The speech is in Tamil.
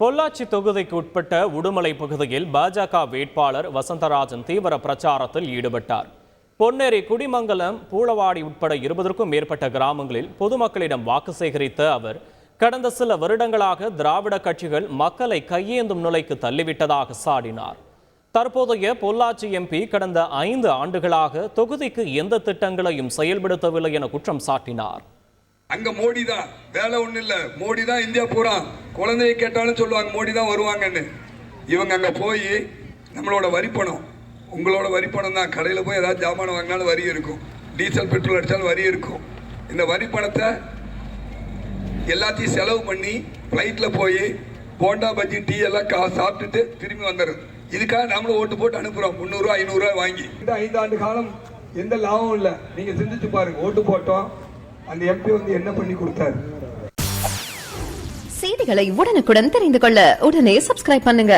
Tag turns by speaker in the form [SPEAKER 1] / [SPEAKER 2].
[SPEAKER 1] பொள்ளாச்சி தொகுதிக்கு உட்பட்ட உடுமலை பகுதியில் பாஜக வேட்பாளர் வசந்தராஜன் தீவிர பிரச்சாரத்தில் ஈடுபட்டார். பொன்னேரி குடிமங்கலம் பூளவாடி உட்பட இருபதற்கும் மேற்பட்ட கிராமங்களில் பொதுமக்களிடம் வாக்கு சேகரித்த அவர் கடந்த சில வருடங்களாக திராவிட கட்சிகள் மக்களை கையேந்தும் நிலைக்கு தள்ளிவிட்டதாக சாடினார். தற்போதைய பொள்ளாச்சி எம்பி கடந்த ஐந்து ஆண்டுகளாக தொகுதிக்கு எந்த திட்டங்களையும் செயல்படுத்தவில்லை என குற்றம் சாட்டினார்.
[SPEAKER 2] அங்க மோடி தான். வேலை ஒன்றும் இல்ல. மோடி தான் இந்தியா பூரா. குழந்தைய கேட்டாலும் சொல்லுவாங்க மோடி தான் வருவாங்கன்னு. இவங்க அங்க போய் நம்மளோட வரிப்பணம். உங்களோட வரிப்பணம் தான். கடையில் போய் ஏதாவது ஜாமான் வாங்கினாலும் வரி இருக்கும். டீசல் பெட்ரோல் அடித்தாலும் வரி இருக்கும். இந்த வரி பணத்தை எல்லாத்தையும் செலவு பண்ணி ஃப்ளைட்டில் போய் போண்டா பஜ்ஜி டீ எல்லாம் கா சாப்பிட்டுட்டு திரும்பி வந்துடுது இதுக்காக நாமளும் ஓட்டு போட்டு அனுப்புகிறோம் முந்நூறுரூவா ஐநூறுரூவா வாங்கி. இந்த ஐந்தாண்டு காலம் எந்த லாபமும் இல்லை. நீங்கள் சிந்திச்சு பாருங்க. ஓட்டு போட்டோம். அந்த எம்பி வந்து என்ன பண்ணி கொடுத்தாரு?
[SPEAKER 3] செய்திகளை உடனுக்குடன் தெரிந்து கொள்ள உடனே சப்ஸ்கிரைப் பண்ணுங்க.